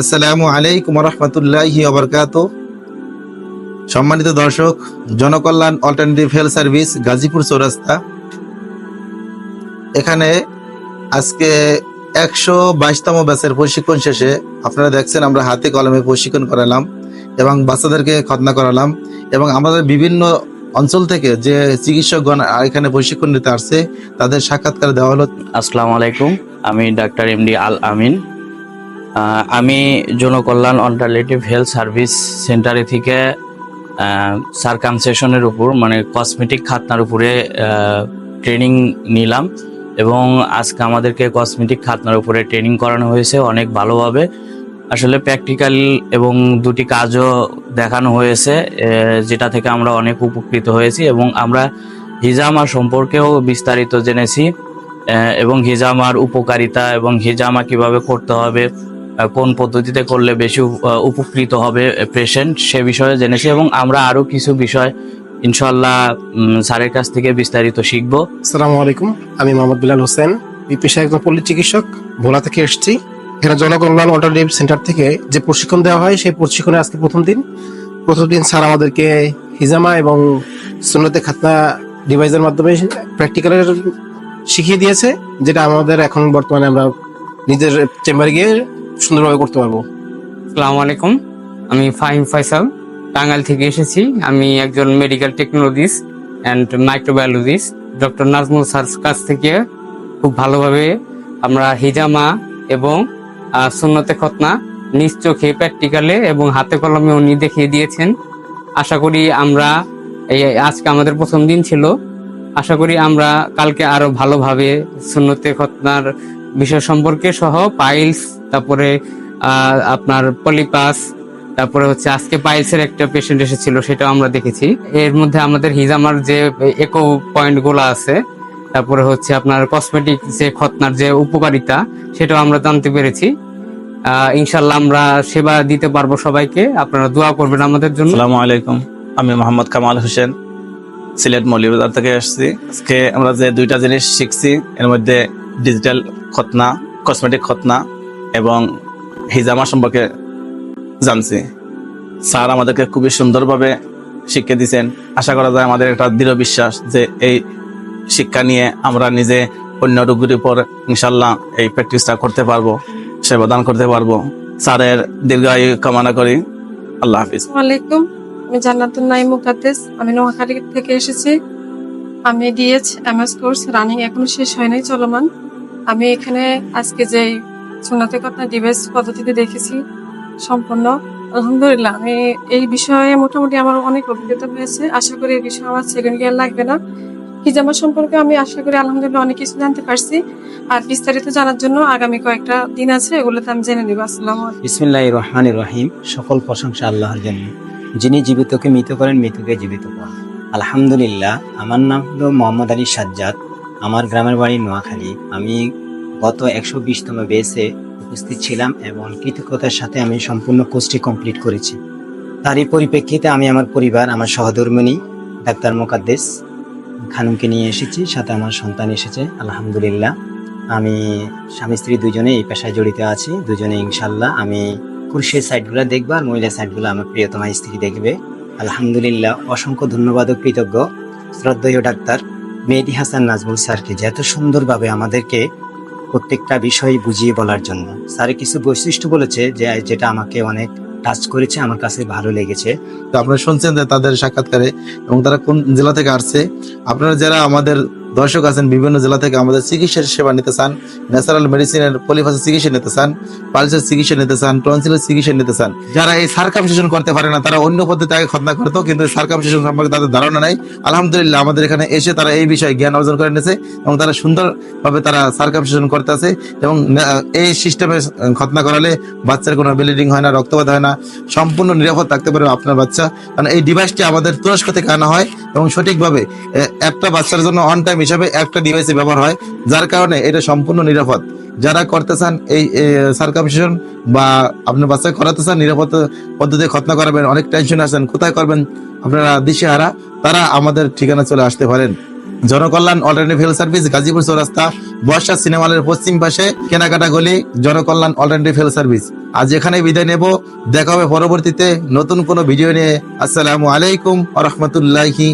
আসসালামু আলাইকুম রহমতুল্লাহি আবরকাত সম্মানিত দর্শক, Janakalyan alternative health service, Gazipur Chowrasta. এখানে আজকে একশো বাইশতম ব্যাচের প্রশিক্ষণ শেষে আপনারা দেখছেন আমরা হাতে কলমে প্রশিক্ষণ করালাম এবং বাচ্চাদেরকে খতনা করালাম এবং আমাদের বিভিন্ন অঞ্চল থেকে যে চিকিৎসকগণ এখানে প্রশিক্ষণ নিতে আসছে, তাদের সাক্ষাৎকার দেওয়া হলো। আসসালামু আলাইকুম, আমি doctor M D Al Amin. আমি জনকল্যাণ অল্টারনেটিভ হেলথ সার্ভিস সেন্টারে থেকে সার্কামসেশনের উপর মানে কসমেটিক খাতনার উপরে ট্রেনিং নিলাম এবং আজকে আমাদেরকে কসমেটিক খাতনার উপরে ট্রেনিং করানো হয়েছে অনেক ভালোভাবে। আসলে প্র্যাকটিক্যাল এবং দুটি কাজও দেখানো হয়েছে যেটা থেকে আমরা অনেক উপকৃত হয়েছি এবং আমরা হিজামা সম্পর্কেও বিস্তারিত জেনেছি এবং হিজামার উপকারিতা এবং হিজামা কীভাবে করতে হবে কোন পদ্ধতিতে করলে বেশি উপকৃত হবে পেশেন্ট সে বিষয়ে জেনেছি এবং আমরা আরও কিছু বিষয় ইনশাল্লাহ স্যারের কাছ থেকে বিস্তারিত শিখব। আসসালামু আলাইকুম। আমি মোহাম্মদ বিলাল হোসেন পেশায় একজন পল্লী চিকিৎসক, ভোলা থেকে এসেছি। এখানে জনকল্যাণ অল্টারনেটিভ সেন্টার থেকে যে প্রশিক্ষণ দেওয়া হয়, সেই প্রশিক্ষণে আজকে প্রথম দিন। প্রথম দিন স্যার আমাদেরকে হিজামা এবং সুন্নতে খাতনা ডিভাইসের মাধ্যমে প্র্যাকটিক্যালের শিখিয়ে দিয়েছে, যেটা আমাদের এখন বর্তমানে আমরা নিজের চেম্বারে গিয়ে সুন্দরভাবে করতে পারব। আসসালামু আলাইকুম। আমি ফাহিম ফয়সাল। টাঙ্গাইল থেকে এসেছি। আমি একজন medical technologist and microbiologist doctor Nazmul sir কাছ থেকে খুব ভালোভাবে আমরা হিজামা এবং সুন্নতে খতনা নিজ চোখে প্র্যাকটিক্যালে এবং হাতে কলমে উনি দেখিয়ে দিয়েছেন। আশা করি আমরা এই আজকে আমাদের প্রথম দিন ছিল। আশা করি আমরা কালকে আরও ভালোভাবে সুন্নতে খতনার বিষয় সম্পর্কে সহ পাইলস তারপরে আপনার পলিপাস তারপরে হচ্ছে আজকে পাইলসের একটা পেশেন্ট এসেছিল, সেটাও আমরা দেখেছি। এর মধ্যে আমাদের হিজামার যে একো পয়েন্টগুলো আছে, তারপরে হচ্ছে আপনার কসমেটিক যে খতনার যে উপকারিতা, সেটাও আমরা জানতে পেরেছি। ইনশাল্লাহ আমরা সেবা দিতে পারব সবাইকে। আপনারা দোয়া করবেন আমাদের জন্য। আসসালামু আলাইকুম। আমি মোহাম্মদ কামাল হোসেন, সিলেট মৌলিবাজার থেকে আসছি আজকে আমরা যে দুইটা জিনিস শিখছি, এর মধ্যে ডিজিটাল খতনা কসমেটিক খতনা এবং হিজামা সম্পর্কে জানছি। স্যার আমাদেরকে খুবই সুন্দরভাবে শিক্ষা দিয়েছেন। আশা করা যায় আমাদের একটা দৃঢ় বিশ্বাস যে এই শিক্ষা নিয়ে আমরা নিজে অন্য রোগীর উপর ইনশাল্লাহ এই প্র্যাকটিসটা করতে পারব, সেবা দান করতে পারব। স্যারের দীর্ঘায়ু কামনা করি। আল্লাহ হাফিজ। ওয়ালাইকুম। আমি জান্নাতুল নাইম মুকাদ্দেস। আমি নোয়াখালী থেকে এসেছি। আমি ডিএচ এমএস কোর্স রানিং এখনও শেষ হয় নাই, চলমান। আমি এখানে আজকে যে সোনাতে কথা ডিভাইস পদ্ধতিতে দেখেছি, সম্পূর্ণ। আলহামদুলিল্লাহ, আমি এই বিষয়ে মোটামুটি আমার অনেক অভিজ্ঞতা হয়েছে। আশা করি এই বিষয়ে আমার সেকেন্ড ইয়ার লাগবে না। হিজামা সম্পর্কে আমি আশা করি আলহামদুলিল্লাহ অনেক কিছু জানতে পারছি। আর বিস্তারিত জানার জন্য আগামী কয়েকটা দিন আছে, এগুলোতে আমি জেনে নিব। আসসালামু বিসমিল্লাহ রহমান রহিম। সকল প্রশংসা আল্লাহর জন্য। যিনি জীবিতকে মৃত করেন, মৃতকে জীবিত করেন। আলহামদুলিল্লাহ, আমার নাম হলো মোহাম্মদ আলী সাজ্জাদ। আমার গ্রামের বাড়ি নোয়াখালী। আমি গত একশো বিশতম বেসে উপস্থিত ছিলাম এবং কৃতজ্ঞতার সাথে আমি সম্পূর্ণ কোর্সটি কমপ্লিট করেছি। তারই পরিপ্রেক্ষিতে আমি আমার পরিবার, আমার সহধর্মিনী, ডাক্তার মোকাদ্দেস খানুমকে নিয়ে এসেছি, সাথে আমার সন্তান এসেছে, আলহামদুলিল্লাহ। আমি স্বামী, স্ত্রী দুজনে এই পেশায় জড়িত আছি। দুজনে ইনশাল্লাহ আমি পুরুষের সাইডগুলো দেখব আর মহিলা সাইডগুলো আমার প্রিয়তমা স্ত্রী দেখবে। আলহামদুলিল্লাহ, অসংখ্য ধন্যবাদ ও কৃতজ্ঞ। শ্রদ্ধেয় ডাক্তার মেহেদি হাসান নাজমুল স্যারকে যে এত সুন্দরভাবে আমাদেরকে প্রত্যেকটা বিষয় বুঝিয়ে বলার জন্য। স্যার কিছু বৈশিষ্ট্য বলেছে যে, যেটা আমাকে অনেক টাচ করেছে, আমার কাছে ভালো লেগেছে। তো আপনারা শুনছেন যে তাদের সাক্ষাৎকারে এবং তারা কোন জেলা থেকে আসছে? আপনারা যারা আমাদের দর্শক আছেন বিভিন্ন জেলা থেকে আমাদের চিকিৎসার সেবা নিতে চান, ন্যাচারাল মেডিসিনের পলিফাসের চিকিৎসা নিতে চান, পালসের চিকিৎসা নিতে চান, টনসিলের চিকিৎসা নিতে চান। যারা এই সার্কামসেশন করতে পারে না, তারা অন্য পদ্ধতি আগে খতনা করতো কিন্তু সার্কামসেশন সম্পর্কে তাদের ধারণা নাই। আলহামদুলিল্লাহ, আমাদের এখানে এসে তারা এই বিষয়ে জ্ঞান অর্জন করে নিয়েছে এবং তারা সুন্দরভাবে তারা সার্কামসেশন করতে আছে এবং এই সিস্টেমে খতনা করালে বাচ্চার কোনো ব্লিডিং হয় না, রক্তপাত হয় না, সম্পূর্ণ নিরাপদ থাকতে পারে আপনার বাচ্চা। কারণ এই ডিভাইসটি আমাদের তুরস্ক থেকে আনা হয় এবং সঠিকভাবে একটা বাচ্চার জন্য অন টাইম হিসাবে একটা ডিভাইসে ব্যবহার হয়, যার কারণে এটা সম্পূর্ণ নিরাপদ। যারা করতে চান এই সার্কামসেশন বা আপনার বাচ্চা করাতে চান, নিরাপদ পদ্ধতি খতনা করাবেন, অনেক টেনশন আছেন, কোথায় করবেন আপনারা দিশেহারা, তারা আমাদের ঠিকানা চলে আসতে পারেন। Janakalyan alternative health service Gazipur Chowrasta, Barsha cinema হলের পশ্চিম পাশে, কেনাকাটা গলি, জনকল্যাণ অল্টারনেটিভ হেলথ সার্ভিস আজ এখানে বিদায় নেব, দেখা হবে পরবর্তীতে নতুন কোনো ভিডিও নিয়ে। আসসালামু আলাইকুম আ রহমতুল্লাহি